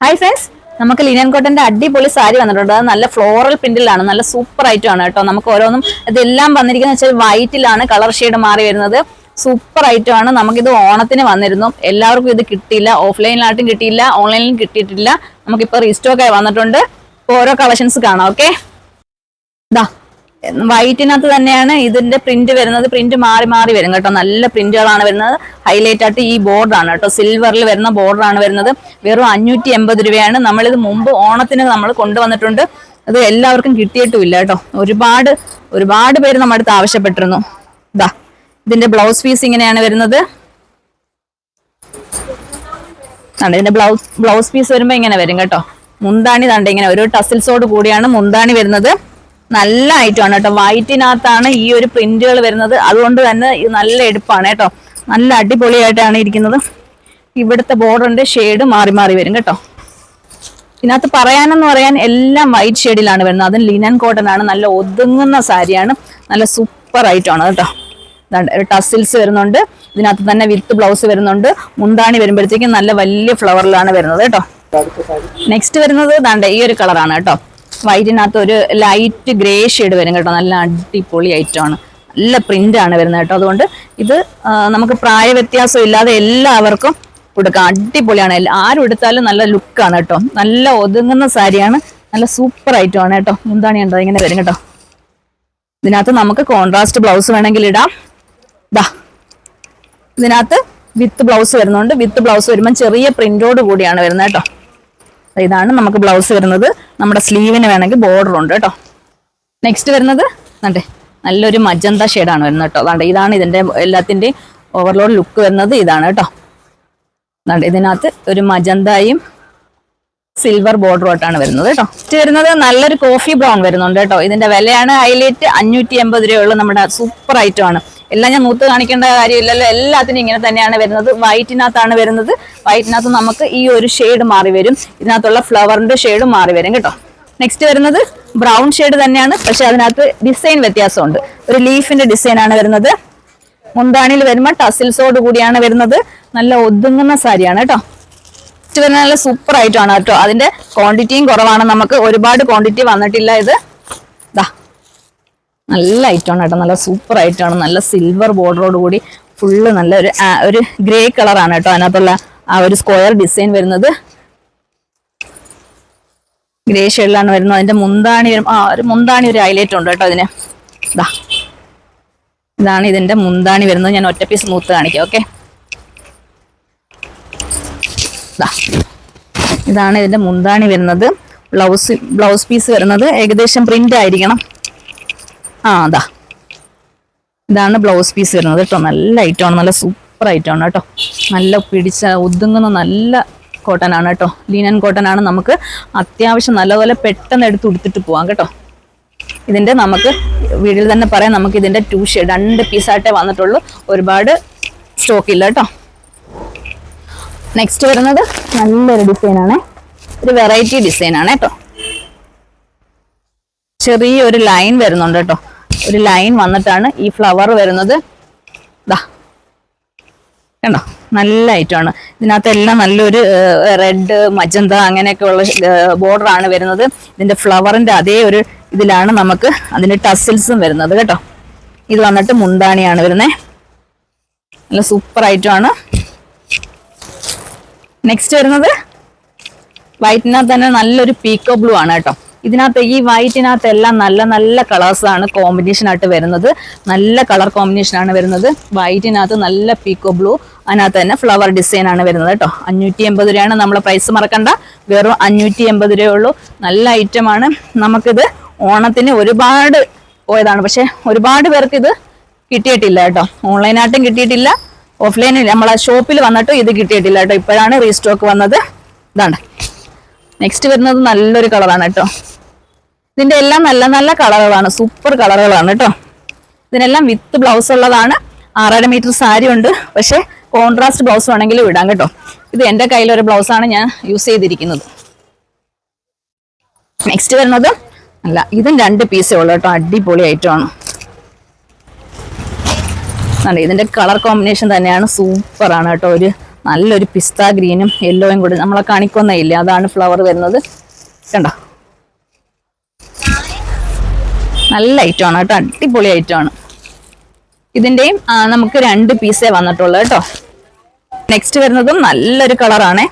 Hi friends നമുക്ക് linen കോട്ടന്റെ അടിപൊളി സാരി വന്നിട്ടുണ്ട്. അത് നല്ല ഫ്ലോറൽ പ്രിന്റിലാണ് നല്ല സൂപ്പർ ആയിട്ടാണ് കേട്ടോ. നമുക്ക് ഓരോന്നും ഇതെല്ലാം വന്നിരിക്കുന്നത് വെച്ചാൽ വൈറ്റിലാണ് കളർ ഷെയ്ഡ് മാറി വരുന്നത്. സൂപ്പർ ആണ്. നമുക്കിത് ഓണത്തിന് വന്നിരുന്നു. എല്ലാവർക്കും ഇത് കിട്ടിയില്ല. ഓഫ്ലൈനിലായിട്ടും കിട്ടിയില്ല. ഓൺലൈനിലും കിട്ടിയിട്ടില്ല. നമുക്കിപ്പോൾ റീസ്റ്റോക്ക് ആയി വന്നിട്ടുണ്ട്. ഓരോ കളക്ഷൻസ് കാണാം. ഓക്കെ ഇതാ വൈറ്റിനകത്ത് തന്നെയാണ് ഇതിന്റെ പ്രിന്റ് വരുന്നത്. പ്രിന്റ് മാറി മാറി വരും കേട്ടോ. നല്ല പ്രിന്റുകളാണ് വരുന്നത്. ഹൈലൈറ്റ് ആയിട്ട് ഈ ബോർഡാണ് കേട്ടോ. സിൽവറിൽ വരുന്ന ബോർഡറാണ് വരുന്നത്. വെറും അഞ്ഞൂറ്റി എൺപത് രൂപയാണ്. നമ്മളിത് മുമ്പ് ഓണത്തിന് നമ്മൾ കൊണ്ടുവന്നിട്ടുണ്ട്. അത് എല്ലാവർക്കും കിട്ടിയിട്ടുമില്ല കേട്ടോ. ഒരുപാട് ഒരുപാട് പേര് നമ്മുടെ അടുത്ത് ആവശ്യപ്പെട്ടിരുന്നു. ഇതാ ഇതിന്റെ ബ്ലൗസ് പീസ് ഇങ്ങനെയാണ് വരുന്നത്. ആണ് ഇതിന്റെ ബ്ലൗസ് ബ്ലൗസ് പീസ് വരുമ്പോ ഇങ്ങനെ വരും കേട്ടോ. മുന്താണി തണ്ട ഇങ്ങനെ ഒരു ടസിൽസോട് കൂടിയാണ് മുന്താണി വരുന്നത്. നല്ല ഐറ്റമാണ് കേട്ടോ. വൈറ്റിനകത്താണ് ഈ ഒരു പ്രിന്റുകൾ വരുന്നത്. അതുകൊണ്ട് തന്നെ ഇത് നല്ല എടുപ്പാണ് കേട്ടോ. നല്ല അടിപൊളിയായിട്ടാണ് ഇരിക്കുന്നത്. ഇവിടുത്തെ ബോർഡറിന്റെ ഷെയ്ഡ് മാറി മാറി വരും കേട്ടോ. ഇതിനകത്ത് പറയാനെന്ന് പറയാൻ എല്ലാം വൈറ്റ് ഷെയ്ഡിലാണ് വരുന്നത്. അതും ലിനൻ കോട്ടൺ ആണ്. നല്ല ഒതുങ്ങുന്ന സാരിയാണ്. നല്ല സൂപ്പർ ഐറ്റമാണ് കേട്ടോ. ടസിൽസ് വരുന്നുണ്ട്. ഇതിനകത്ത് തന്നെ വിത്ത് ബ്ലൗസ് വരുന്നുണ്ട്. മുന്താണി വരുമ്പോഴത്തേക്കും നല്ല വലിയ ഫ്ലവറിലാണ് വരുന്നത് കേട്ടോ. നെക്സ്റ്റ് വരുന്നത് ദാണ്ട് ഈ ഒരു കളറാണ് കേട്ടോ. വൈറ്റിനകത്ത് ഒരു ലൈറ്റ് ഗ്രേ ഷെയ്ഡ് വരും കേട്ടോ. നല്ല അടിപൊളി ഐറ്റമാണ് നല്ല പ്രിന്റ് ആണ് വരുന്നത് കേട്ടോ. അതുകൊണ്ട് ഇത് നമുക്ക് പ്രായ വ്യത്യാസം ഇല്ലാതെ എല്ലാവർക്കും കൊടുക്കാം. അടിപൊളിയാണ്. ആരും എടുത്താലും നല്ല ലുക്കാണ് കേട്ടോ. നല്ല ഒതുങ്ങുന്ന സാരിയാണ് നല്ല സൂപ്പർ ഐറ്റമാണ് കേട്ടോ. മുന്താണി ഉണ്ടോ ഇങ്ങനെ വരും കേട്ടോ. ഇതിനകത്ത് നമുക്ക് കോൺട്രാസ്റ്റ് ബ്ലൗസ് വേണമെങ്കിൽ ഇടാം. ദാ. ഇതിനകത്ത് വിത്ത് ബ്ലൗസ് വരുന്നുണ്ട്. വിത്ത് ബ്ലൗസ് വരുമ്പോൾ ചെറിയ പ്രിന്റോട് കൂടിയാണ് വരുന്നത് കേട്ടോ. ഇതാണ് നമുക്ക് ബ്ലൗസ് വരുന്നത്. നമ്മുടെ സ്ലീവിന് വേണമെങ്കിൽ ബോർഡർ ഉണ്ട് കേട്ടോ. നെക്സ്റ്റ് വരുന്നത് അതെ നല്ലൊരു മജന്ത ഷെയ്ഡാണ് വരുന്നത് കേട്ടോ. അതാണ്ട് ഇതാണ് ഇതിന്റെ എല്ലാത്തിന്റെയും ഓവർലോഡ് ലുക്ക് വരുന്നത് ഇതാണ് കേട്ടോ. അതാണ്ട് ഇതിനകത്ത് ഒരു മജന്തയും സിൽവർ ബോർഡറുമായിട്ടാണ് വരുന്നത് കേട്ടോ. നെക്സ്റ്റ് വരുന്നത് നല്ലൊരു കോഫി ബ്രൗൺ വരുന്നുണ്ട് കേട്ടോ. ഇതിന്റെ വിലയാണ് ഹൈലൈറ്റ് അഞ്ഞൂറ്റി എൺപത് രൂപയുള്ള നമ്മുടെ സൂപ്പർ ഐറ്റം ആണ്. എല്ലാം ഞാൻ മൂത്ത് കാണിക്കേണ്ട കാര്യമില്ലല്ലോ. എല്ലാത്തിനും ഇങ്ങനെ തന്നെയാണ് വരുന്നത്. വൈറ്റിനകത്താണ് വരുന്നത്. വൈറ്റിനകത്ത് നമുക്ക് ഈ ഒരു ഷെയ്ഡ് മാറി വരും. ഇതിനകത്തുള്ള ഫ്ലവറിന്റെ ഷെയ്ഡ് മാറി വരും കേട്ടോ. നെക്സ്റ്റ് വരുന്നത് ബ്രൗൺ ഷെയ്ഡ് തന്നെയാണ്. പക്ഷെ അതിനകത്ത് ഡിസൈൻ വ്യത്യാസമുണ്ട്. ഒരു ലീഫിന്റെ ഡിസൈൻ ആണ് വരുന്നത്. മുന്താണിയിൽ വരുമ്പോൾ ടസിൽസോട് കൂടിയാണ് വരുന്നത്. നല്ല ഒതുങ്ങുന്ന സാരിയാണ് കേട്ടോ. നെക്സ്റ്റ് വരുന്ന നല്ല സൂപ്പർ ആയിട്ടാണ് കേട്ടോ. അതിന്റെ ക്വാണ്ടിറ്റിയും കുറവാണ്. നമുക്ക് ഒരുപാട് ക്വാണ്ടിറ്റി വന്നിട്ടില്ല ഇത്. ദാ. നല്ല ഐറ്റമാണ് കേട്ടോ. നല്ല സൂപ്പർ ഐറ്റമാണ് നല്ല സിൽവർ ബോർഡറോട് കൂടി ഫുള്ള് നല്ല ഒരു ഒരു ഗ്രേ കളറാണ് കേട്ടോ. അതിനകത്തുള്ള ആ ഒരു സ്ക്വയർ ഡിസൈൻ വരുന്നത്. ഗ്രേ ഷെയ്ഡിലാണ് വരുന്നത്. അതിന്റെ മുന്താണി ആ ഒരു മുന്താണി ഒരു ഹൈലൈറ്റ് ഉണ്ട് കേട്ടോ അതിന് ഇതാ ഇതാണ് ഇതിന്റെ മുന്താണി വരുന്നത്. ഞാൻ ഒറ്റ പീസ് മൂത്ത് കാണിക്കാം ഓക്കെ ഇതാണ് ഇതിന്റെ മുന്താണി വരുന്നത്. ബ്ലൗസ് ബ്ലൗസ് പീസ് വരുന്നത്. ഏകദേശം പ്രിന്റ് ആയിരിക്കണം. ആ അതാ ഇതാണ് ബ്ലൗസ് പീസ് വരുന്നത് കേട്ടോ. നല്ല ഐറ്റമാണ് നല്ല സൂപ്പർ ഐറ്റമാണ് കേട്ടോ. നല്ല പിടിച്ച ഒതുങ്ങുന്ന നല്ല കോട്ടൺ ആണ് കേട്ടോ. ലീനൻ കോട്ടൺ ആണ് നമുക്ക് അത്യാവശ്യം നല്ലപോലെ പെട്ടെന്ന് എടുത്ത് ഉടുത്തിട്ട് പോവാം കേട്ടോ. ഇതിന്റെ നമുക്ക് വീട്ടിൽ തന്നെ പറയാം നമുക്ക് ഇതിന്റെ ടു ഷെയ്ഡ് രണ്ട് പീസായിട്ടേ വന്നിട്ടുള്ളൂ. ഒരുപാട് സ്റ്റോക്ക് ഇല്ല കേട്ടോ. നെക്സ്റ്റ് വരുന്നത് നല്ലൊരു ഡിസൈനാണ് ഒരു വെറൈറ്റി ഡിസൈനാണ് കേട്ടോ. ചെറിയൊരു ലൈൻ വരുന്നുണ്ട് കേട്ടോ. ഒരു ലൈൻ വന്നിട്ടാണ് ഈ ഫ്ലവർ വരുന്നത്. ദാ. കണ്ടോ? നല്ല ഐറ്റമാണ് ഇതിനകത്തെല്ലാം നല്ലൊരു റെഡ് മജന്ത അങ്ങനെയൊക്കെ ഉള്ള ബോർഡർ ആണ് വരുന്നത്. ഇതിന്റെ ഫ്ലവറിന്റെ അതേ ഒരു ഇതിലാണ് നമുക്ക് അതിന്റെ ടസിൽസും വരുന്നത് കേട്ടോ. ഇത് വന്നിട്ട് മുന്താണിയാണ് വരുന്നത് നല്ല സൂപ്പർ ഐറ്റമാണ് നെക്സ്റ്റ് വരുന്നത്. വൈറ്റിനകത്ത് തന്നെ നല്ലൊരു പീക്കോ ബ്ലൂ ആണ് കേട്ടോ. ഇതിനകത്ത് ഈ വൈറ്റിനകത്ത് എല്ലാം നല്ല നല്ല കളേഴ്സ് ആണ് കോമ്പിനേഷൻ ആയിട്ട് വരുന്നത്. നല്ല കളർ കോമ്പിനേഷൻ ആണ് വരുന്നത്. വൈറ്റിനകത്ത് നല്ല പീക്കോ ബ്ലൂ അതിനകത്ത് തന്നെ ഫ്ലവർ ഡിസൈൻ ആണ് വരുന്നത് കേട്ടോ. അഞ്ഞൂറ്റി എൺപത് രൂപയാണ് നമ്മളെ പ്രൈസ് മറക്കണ്ട. വെറും അഞ്ഞൂറ്റി എൺപത് രൂപയുള്ളൂ നല്ല ഐറ്റമാണ് നമുക്കിത് ഓണത്തിന് ഒരുപാട് പോയതാണ്. പക്ഷെ ഒരുപാട് പേർക്ക് ഇത് കിട്ടിയിട്ടില്ല കേട്ടോ. ഓൺലൈനായിട്ടും കിട്ടിയിട്ടില്ല. ഓഫ്ലൈനിൽ നമ്മളെ ഷോപ്പിൽ വന്നിട്ടും ഇത് കിട്ടിയിട്ടില്ല കേട്ടോ. ഇപ്പോഴാണ് റീസ്റ്റോക്ക് വന്നത്. ഇതാണ്. നെക്സ്റ്റ് വരുന്നത് നല്ലൊരു കളറാണ് കേട്ടോ. ഇതിന്റെ എല്ലാം നല്ല നല്ല കളറുകളാണ്. സൂപ്പർ കളറുകളാണ് കേട്ടോ. ഇതിനെല്ലാം വിത്ത് ബ്ലൗസ് ഉള്ളതാണ്. ആറര മീറ്റർ സാരി ഉണ്ട്. പക്ഷേ കോൺട്രാസ്റ്റ് ബ്ലൗസ് വേണമെങ്കിലും ഇടാം കേട്ടോ. ഇത് എന്റെ കയ്യിലൊരു ബ്ലൗസാണ് ഞാൻ യൂസ് ചെയ്തിരിക്കുന്നത്. നെക്സ്റ്റ് വരുന്നത് അല്ല ഇതും രണ്ട് പീസേ ഉള്ളൂ കേട്ടോ. അടിപൊളി ഐറ്റമാണ് അല്ല ഇതിന്റെ കളർ കോമ്പിനേഷൻ തന്നെയാണ് സൂപ്പർ ആണ് കേട്ടോ. ഒരു നല്ലൊരു പിസ്ത ഗ്രീനും യെല്ലോയും കൂടി നമ്മളെ കാണിക്കൊന്നേ ഇല്ല. അതാണ് ഫ്ലവർ വരുന്നത്. കണ്ടോ? നല്ല ഐറ്റമാണ് കേട്ടോ അടിപൊളി ഐറ്റമാണ് ഇതിന്റെയും ആ, നമുക്ക് രണ്ട് പീസേ വന്നിട്ടുള്ളൂ കേട്ടോ. നെക്സ്റ്റ് വരുന്നതും നല്ലൊരു കളറാണ്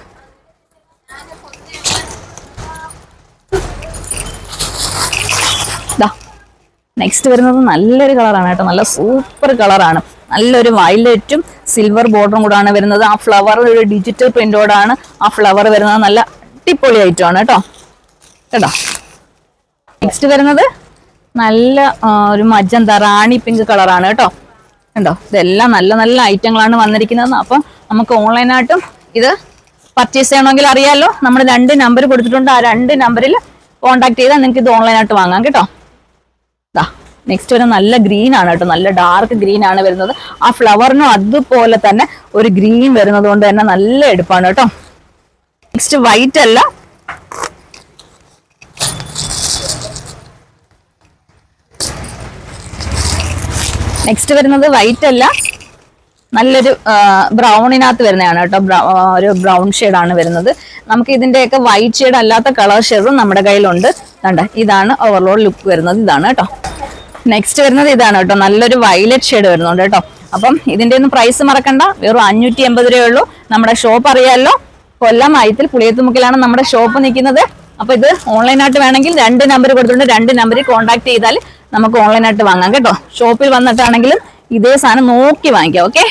നെക്സ്റ്റ് വരുന്നത് നല്ലൊരു കളറാണ് കേട്ടോ നല്ല സൂപ്പർ കളറാണ് നല്ലൊരു വയലറ്റും സിൽവർ ബോർഡറും കൂടാണ് വരുന്നത്. ആ ഫ്ലവർ ഒരു ഡിജിറ്റൽ പ്രിന്റോടാണ് ആ ഫ്ലവർ വരുന്നത് നല്ല അടിപൊളി ഐറ്റമാണ് കേട്ടോ. കേട്ടോ? നെക്സ്റ്റ് വരുന്നത് നല്ല ഒരു മജന്ത റാണി പിങ്ക് കളറാണ് കേട്ടോ. ഉണ്ടോ ഇതെല്ലാം നല്ല നല്ല ഐറ്റങ്ങളാണ് വന്നിരിക്കുന്നത് അപ്പം നമുക്ക് ഓൺലൈനായിട്ടും ഇത് പർച്ചേസ് ചെയ്യണമെങ്കിൽ അറിയാമല്ലോ നമ്മൾ രണ്ട് നമ്പർ കൊടുത്തിട്ടുണ്ട്. ആ രണ്ട് നമ്പറിൽ കോൺടാക്ട് ചെയ്താൽ നിങ്ങൾക്ക് ഇത് ഓൺലൈനായിട്ട് വാങ്ങാം കേട്ടോ. ഇതാ നെക്സ്റ്റ് വരെ നല്ല ഗ്രീൻ ആണ് കേട്ടോ. നല്ല ഡാർക്ക് ഗ്രീൻ ആണ് വരുന്നത്. ആ ഫ്ലവറിനും അതുപോലെ തന്നെ ഒരു ഗ്രീൻ വരുന്നത് കൊണ്ട് തന്നെ നല്ല എടുപ്പാണ് കേട്ടോ. നെക്സ്റ്റ് വൈറ്റ് അല്ല നെക്സ്റ്റ് വരുന്നത് വൈറ്റ് അല്ല. നല്ലൊരു ബ്രൗണിനകത്ത് വരുന്നതാണ് കേട്ടോ. ഒരു ബ്രൗൺ ഷെയ്ഡാണ് വരുന്നത്. നമുക്ക് ഇതിന്റെയൊക്കെ വൈറ്റ് ഷെയ്ഡ് അല്ലാത്ത കളർ ഷെയ്ഡും നമ്മുടെ കയ്യിലുണ്ട്. കണ്ട? ഇതാണ് ഓവർലോഡ് ലുക്ക് വരുന്നത്. ഇതാണ് കേട്ടോ. നെക്സ്റ്റ് വരുന്നത് ഇതാണ് കേട്ടോ. നല്ലൊരു വയലറ്റ് ഷെയ്ഡ് വരുന്നുണ്ട് കേട്ടോ. അപ്പം ഇതിന്റെ ഒന്നും പ്രൈസ് മറക്കണ്ട. വെറും അഞ്ഞൂറ്റി എൺപത് രൂപയേ ഉള്ളൂ. നമ്മുടെ ഷോപ്പ് അറിയാമല്ലോ കൊല്ലം അയത്തിൽ പുളിയത്തുമുക്കിലാണ് നമ്മുടെ ഷോപ്പ് നിൽക്കുന്നത്. അപ്പോൾ ഇത് ഓൺലൈനായിട്ട് വേണമെങ്കിൽ രണ്ട് നമ്പർ കൊടുത്തിട്ടുണ്ട്. രണ്ട് നമ്പറിൽ കോൺടാക്ട് ചെയ്താൽ നമുക്ക് ഓൺലൈനായിട്ട് വാങ്ങാം കേട്ടോ. ഷോപ്പിൽ വന്നിട്ടാണെങ്കിലും ഇതേ സാധനം നോക്കി വാങ്ങിക്കാം ഓക്കെ